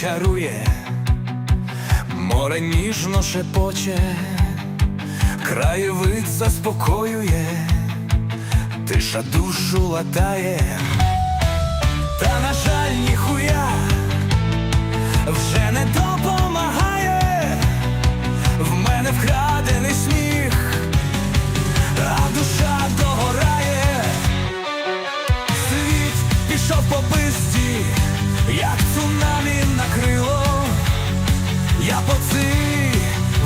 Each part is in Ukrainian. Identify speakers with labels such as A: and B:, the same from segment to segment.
A: чарує, море ніжно шепоче, краєвид заспокоює, тиша душу латає, та, на жаль, ніхуя вже не допомагає, в мене вкрадений сміх, а душа догорає. Світ пішов по Я по цій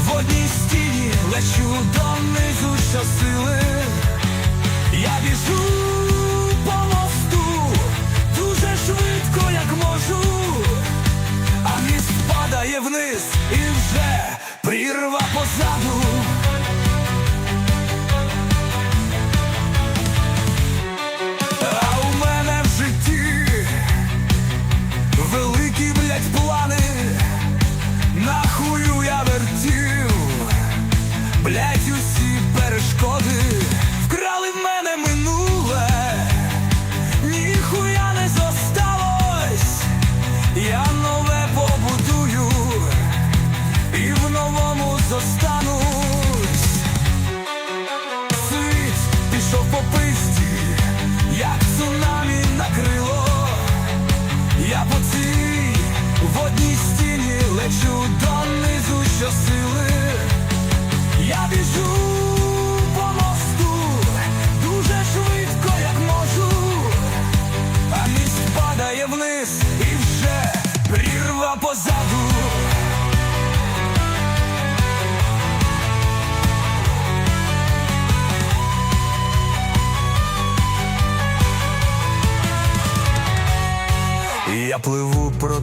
A: водній стіні лечу донизу щосили. Я біжу по мосту дуже швидко, як можу, а міст падає вниз і вже прірва позаду. Як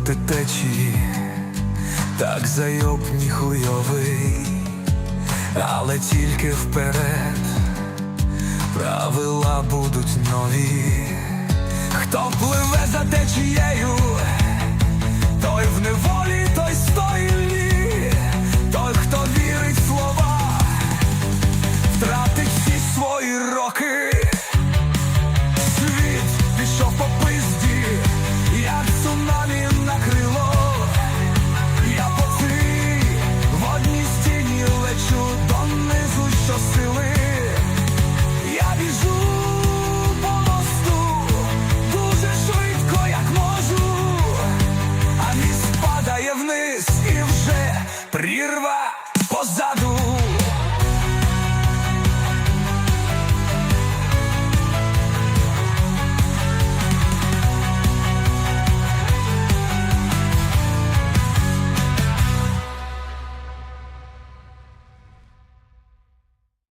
A: проти течії, так зайоб ніхуйовий, але тільки вперед. Правила будуть нові. Хто пливе за течією, той в неволі, той стоїлі, прірва позаду.